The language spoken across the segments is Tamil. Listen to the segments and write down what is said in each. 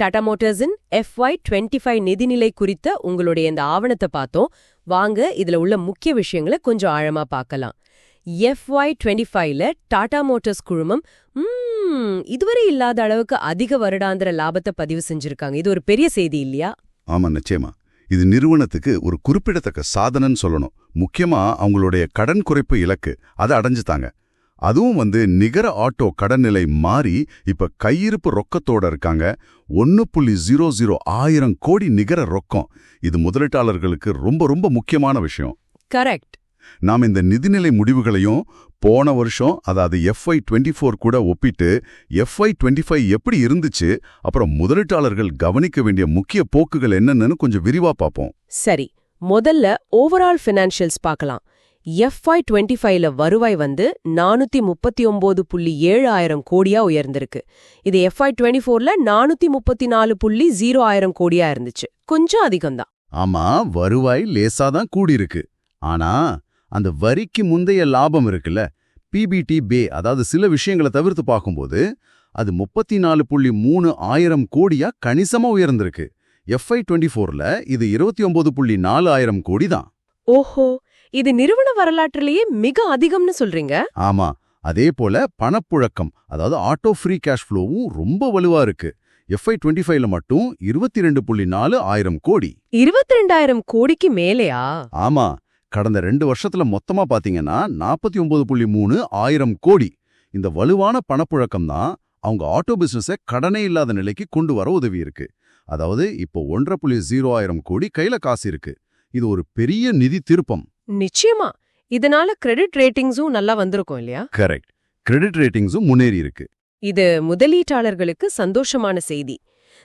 டாடா மோட்டார்ஸின் எஃப்ஒய் டுவெண்ட்டி ஃபைவ் நிதிநிலை குறித்த உங்களுடைய இந்த ஆவணத்தை பார்த்தோம். வாங்க இதுல உள்ள முக்கிய விஷயங்களை கொஞ்சம் ஆழமா பார்க்கலாம். எஃப்ஒய் டுவெண்ட்டி ஃபைவ்ல டாடா மோட்டார்ஸ் குழுமம் இதுவரை இல்லாத அளவுக்கு அதிக வருடாந்திர லாபத்தை பதிவு செஞ்சிருக்காங்க. இது ஒரு பெரிய செய்தி இல்லையா? ஆமா நிச்சயமா. இது நிறுவனத்துக்கு ஒரு குறிப்பிடத்தக்க சாதனன்னு சொல்லணும். முக்கியமா அவங்களுடைய கடன் குறைப்பு இலக்கு அதை அடைஞ்சுட்டாங்க அதுவும் வந்து நிகர ஆட்டோ கடன் நிலை மாறி இப்ப கையிருப்பு ரொக்கத்தோட இருக்காங்க. ஒன்னு புள்ளி ஜீரோ ஜீரோ ஆயிரம் கோடி நிகர ரொக்கம். இது முதலீட்டாளர்களுக்கு ரொம்ப ரொம்ப முக்கியமான விஷயம். கரெக்ட். நாம் இந்த நிதிநிலை முடிவுகளையும் போன வருஷம் அதாவது எஃப்ஐ டுவெண்ட்டி ஃபோர் கூட ஒப்பிட்டு எஃப்ஐ டுவெண்ட்டி ஃபைவ் எப்படி இருந்துச்சு அப்புறம் முதலீட்டாளர்கள் கவனிக்க வேண்டிய முக்கிய போக்குகள் என்னென்னு கொஞ்சம் விரிவா பார்ப்போம். சரி முதல்ல ஓவரால் ஃபினான்ஷியல்ஸ் பார்க்கலாம். எஃப்ஐ டுவெண்ட்டி ஃபைவ்ல வருவாய் வந்து நானூத்தி முப்பத்தி ஒன்பது புள்ளி ஏழு ஆயிரம் கோடியா உயர்ந்திருக்கு. இது எஃப்ஐ டுவெண்ட்டி ஃபோர்ல நானூத்தி முப்பத்தி நாலு புள்ளி ஜீரோ ஆயிரம் கோடியா இருந்துச்சு. கொஞ்சம் அதிகம்தான். ஆமா வருவாய் லேசா தான் கூடியிருக்கு. ஆனா அந்த வரிக்கு முந்தைய லாபம் இருக்குல்ல பிபிடி பே அதாவது சில விஷயங்களை தவிர்த்து பார்க்கும்போது அது முப்பத்தி நாலு புள்ளி மூணு ஆயிரம் கோடியா கணிசமா உயர்ந்திருக்கு. எஃப்ஐ டுவெண்ட்டி ஃபோர்ல இது இருபத்தி ஒன்பது புள்ளி நாலு ஆயிரம் கோடி தான் ஓஹோ இது நிறுவன வரலாற்றிலேயே மிக அதிகம்னு சொல்றீங்க? ஆமா. அதே போல பணப்புழக்கம் அதாவது ஆட்டோ ஃப்ரீ கேஷ் ஃப்ளோவும் ரொம்ப வலுவா இருக்கு. எஃப்ஐ டுவெண்ட்டி ஃபைவ்ல மட்டும் இருபத்தி ரெண்டு புள்ளி நாலு ஆயிரம் கோடி. இருபத்தி ரெண்டாயிரம் கோடிக்கு மேலேயா? ஆமா. கடந்த ரெண்டு வருஷத்துல மொத்தமா பாத்தீங்கன்னா நாற்பத்தி ஒன்பது புள்ளி மூணு ஆயிரம் கோடி. இந்த வலுவான பணப்புழக்கம் தான் அவங்க ஆட்டோ பிசினஸை கடனே இல்லாத நிலைக்கு கொண்டு வர உதவி இருக்கு. அதாவது இப்போ ஒன்றரை புள்ளி ஜீரோ ஆயிரம் கோடி கையில காசு இருக்கு. இது ஒரு பெரிய நிதி திருப்பம். நிச்சயமா. இதனால கிரெடிட் ரேட்டிங்ஸும் நல்லா வந்திருக்கும் இல்லையா? கரெக்ட் கிரெடிட் ரேட்டிங்ஸும் முன்னேறி இருக்கு. இது முதலீட்டாளர்களுக்கு சந்தோஷமான செய்தி.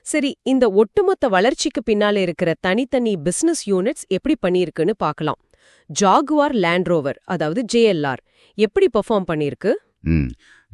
சரி இந்த ஒட்டுமொத்த வளர்ச்சிக்கு பின்னால இருக்கிற தனித்தனி பிசினஸ் யூனிட்ஸ் எப்படி பண்ணியிருக்குன்னு பார்க்கலாம். ஜாகுவார் லேண்ட் ரோவர் அதாவது ஜேஎல்ஆர் எப்படி பெர்ஃபார்ம் பண்ணியிருக்கு? ம்.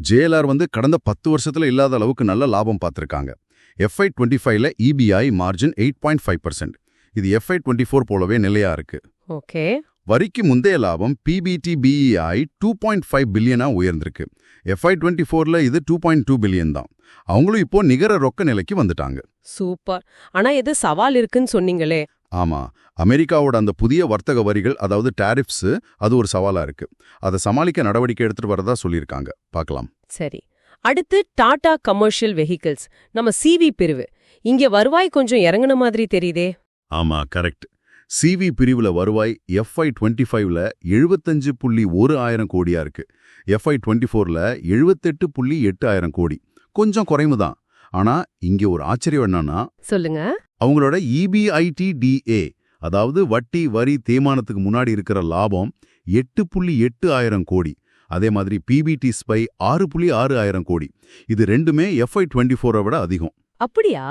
ஜேஎல்ஆர் வந்து கடந்த பத்து வருஷத்துல இல்லாத அளவுக்கு நல்ல லாபம் பார்த்திருக்காங்க. எஃப்ஐ டுவெண்ட்டி ஃபைவ்ல EBI margin eight point five percent இது எஃப்ஐ டுவெண்ட்டி ஃபோர் போலவே நிலையா இருக்கு. ஓகே. வரிக்கு முந்தைய லாபம் பிபிடி பிஇஐ டூ பாயிண்ட் ஃபைவ் பில்லியனா உயர்ந்திருக்கு. எஃப்ஐ டுவெண்ட்டி ஃபோர்ல இது டூ பாயிண்ட் டூ பில்லியன் தான். அவங்களும் இப்போ நிகர ரொக்க நிலைக்கு வந்துட்டாங்க. சூப்பர். ஆனா எது சவால் இருக்குன்னு சொன்னீங்களே. ஆமா. அமெரிக்காவோட அந்த புதிய வர்த்தக வரிகள் அதாவது டாரிஃப்ஸ் அது ஒரு சவாலா இருக்கு. அதை சமாளிக்க நடவடிக்கை எடுத்துட்டு வரதா சொல்லியிருக்காங்க. பார்க்கலாம் சரி. அடுத்து டாடா கமர்ஷியல் வெஹிக்கிள்ஸ். நம்ம சிவி பிரிவு. இங்க வருவாய் கொஞ்சம் இறங்குன மாதிரி தெரியுதே. ஆமா கரெக்ட். சிவி பிரிவுல வருவாய் எஃப்ஐ டுவெண்ட்டி ஃபைவ்ல எழுபத்தஞ்சு புள்ளி ஒரு ஆயிரம் கோடியா இருக்கு. எஃப்ஐ டுவெண்ட்டி ஃபோர்ல எழுபத்தெட்டு புள்ளி எட்டு ஆயிரம் கோடி. கொஞ்சம் குறைவு தான் ஆனா இங்க ஒரு ஆச்சரியம் என்னன்னா சொல்லுங்க. அவங்களோட இபிஐடிடிஏ அதாவது வட்டி வரி தேய்மானத்துக்கு முன்னாடி இருக்கிற லாபம் எட்டு புள்ளி எட்டு ஆயிரம் கோடி. அதே மாதிரி பிபிடி ஸ்பை ஆறு புள்ளி ஆறு ஆயிரம் கோடி. இது ரெண்டுமே எஃப்ஐ டுவெண்ட்டி ஃபோரை விட அதிகம். அப்படியா?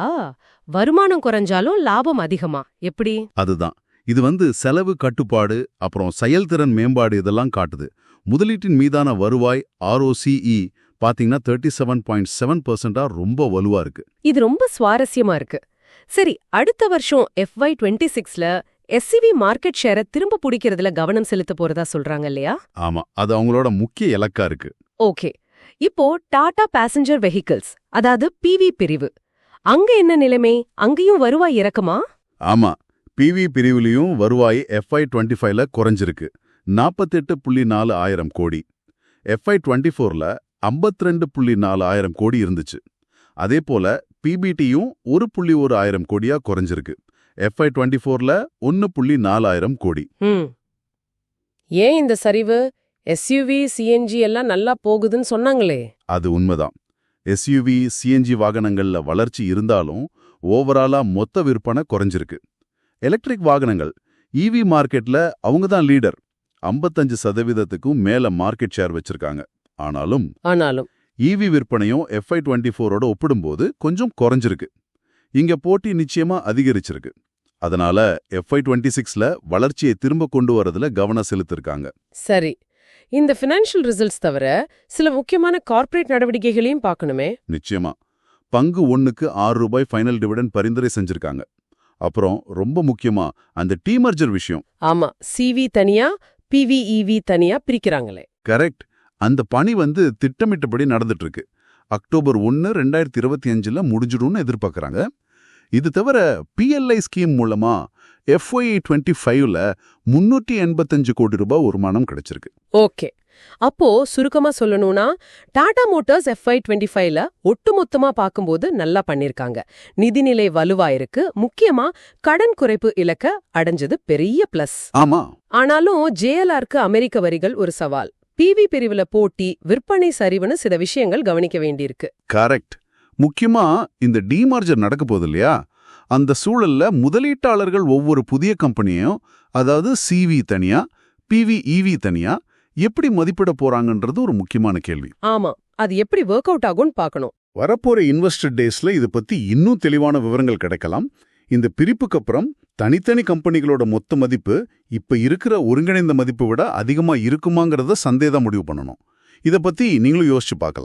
வருமானம் குறைஞ்சாலும் லாபம் அதிகமா? எப்படி? அதுதான். இது வந்து செலவு கட்டுப்பாடு அப்புறம் செயல்திறன் மேம்பாடு இதெல்லாம் காட்டுது. முதலீட்டின் மீதான வருவாய் ஆர்ஓசிஇ பாத்தீங்கன்னா தேர்ட்டி செவன் பாயிண்ட் செவன் பர்சன்டா ரொம்ப வலுவா இருக்கு. இது ரொம்ப சுவாரஸ்யமா இருக்கு. சரி அடுத்த வருஷம் எஃப்ஒய் டுவெண்ட்டி சிக்ஸ்ல எஸ்சிவி மார்க்கெட் ஷேரை திரும்ப பிடிக்கிறதுல கவனம் செலுத்த போறதா சொல்றாங்க இல்லையா? ஆமா அது அவங்களோட முக்கிய இலக்கா இருக்கு. ஓகே. இப்போ டாடா பேசஞ்சர் வெஹிக்கிள்ஸ் அதாவது பிவி பிரிவு. அங்க என்ன நிலைமை? அங்கேயும் வருவாய் இறக்குமா? ஆமா பிவி பிரிவுலயும் வருவாய் எஃப்ஐ டுவெண்ட்டி ஃபைவ்ல குறைஞ்சிருக்கு. நாற்பத்தெட்டு புள்ளி நாலு ஆயிரம் கோடி. எஃப்ஐ டுவெண்ட்டி ஃபோர்ல ஐம்பத்தி ரெண்டு புள்ளி நாலு ஆயிரம் கோடி இருந்துச்சு. அதே போல பிபிடியும் ஒரு புள்ளி ஒரு ஆயிரம் கோடியா குறைஞ்சிருக்கு. எஃப்ஐ டுவெண்ட்டி ஃபோர்ல ஒன்னு புள்ளி நாலாயிரம் கோடி. ஏன் இந்த சரிவு? எஸ்யூவி சிஎன்ஜி எல்லாம் நல்லா போகுதுன்னு சொன்னாங்களே. அது உண்மைதான். எஸ்யூவி சிஎன்ஜி வாகனங்கள்ல வளர்ச்சி இருந்தாலும் ஓவராலா மொத்த விற்பனை குறைஞ்சிருக்கு. எலக்ட்ரிக் வாகனங்கள் இவி மார்க்கெட்ல அவங்க தான் லீடர் ஐம்பத்தஞ்சு சதவீதத்துக்கும் மேல மார்க்கெட் ஷேர் வச்சிருக்காங்க. ஆனாலும் ஆனாலும். இவி விற்பனையும் எஃப்ஐ டுவெண்ட்டி ஃபோரோட ஒப்பிடும்போது கொஞ்சம் குறைஞ்சிருக்கு. இங்க போட்டி நிச்சயமா அதிகரிச்சிருக்கு. அதனால எஃப்ஐ டுவெண்ட்டி சிக்ஸ்ல வளர்ச்சியை திரும்ப கொண்டு வரதுல கவனம் செலுத்திருக்காங்க. சரி. இந்த ஃபினான்ஷியல் ரிசல்ட்ஸ் தவிர சில முக்கியமான கார்ப்பரேட் நடவடிக்கைகளையும் பார்க்கணுமே? நிச்சயமா. பங்கு ஒண்ணுக்கு ஆறு ரூபாய் ஃபைனல் டிவிடன் பரிந்துரை செஞ்சிருக்காங்க. அப்புறம் ரொம்ப முக்கியமா அந்த டீமர்ஜர் விஷயம். ஆமா சிவி தனியா பிவிஇவி தனியா பிரிக்கிறாங்களே. கரெக்ட். அந்த பணி வந்து திட்டமிட்டபடி நடந்துட்டு இருக்கு அக்டோபர் ஒன்று ரெண்டாயிரத்தி இருபத்தி அஞ்சுல முடிஞ்சிடும்னு எதிர்பார்க்கறாங்க. இது தவிர பிஎல்ஐ ஸ்கீம் மூலமா எஃப்ஒய் டுவெண்ட்டி ஃபைவ்ல முன்னூற்றி எண்பத்தஞ்சு கோடி ரூபாய் வருமானம் கிடைச்சிருக்கு. ஓகே. அப்போ சுருக்கமா சொல்லணும்னா டாடா மோட்டார்ஸ் எஃப்ஐ டுவெண்ட்டி ஃபைவ்ல ஒட்டுமொத்தமா பார்க்கும்போது நல்லா பண்ணிருக்காங்க. நிதிநிலை வலுவாயிருக்கு. முக்கியமா கடன் குறைப்பு இலக்க அடைஞ்சது பெரிய பிளஸ் ஆமா. ஆனாலும் ஜேஎல்ஆருக்கு அமெரிக்க வரிகள் ஒரு சவால். பிவி பிரிவுல போட்டி விற்பனை சரிவுன்னு சில விஷயங்கள் கவனிக்க வேண்டியிருக்கு. கரெக்ட் முக்கியமா இந்த டிமார்ஜர் நடக்க போகுது இல்லையா? அந்த சூழல்ல முதலீட்டாளர்கள் ஒவ்வொரு புதிய கம்பெனியும் அதாவது சிவி தனியா பிவி இவி தனியா எப்படி மதிப்பிட போறாங்கன்றது ஒரு முக்கியமான கேள்வி. ஆமா அது எப்படி ஒர்க் அவுட் ஆகும்னு பார்க்கணும். வரப்போற இன்வெஸ்டர் டேஸ்ல இதை பத்தி இன்னும் தெளிவான விவரங்கள் கிடைக்கலாம். இந்த பிரிப்புக்கு அப்புறம் தனித்தனி கம்பெனிகளோட மொத்த மதிப்பு இப்ப இருக்கிற ஒருங்கிணைந்த மதிப்பை விட அதிகமா இருக்குமாங்கிறத சந்தேகம் முடிவு பண்ணணும். இத பத்தி நீங்களும் யோசிச்சு பார்க்கலாம்.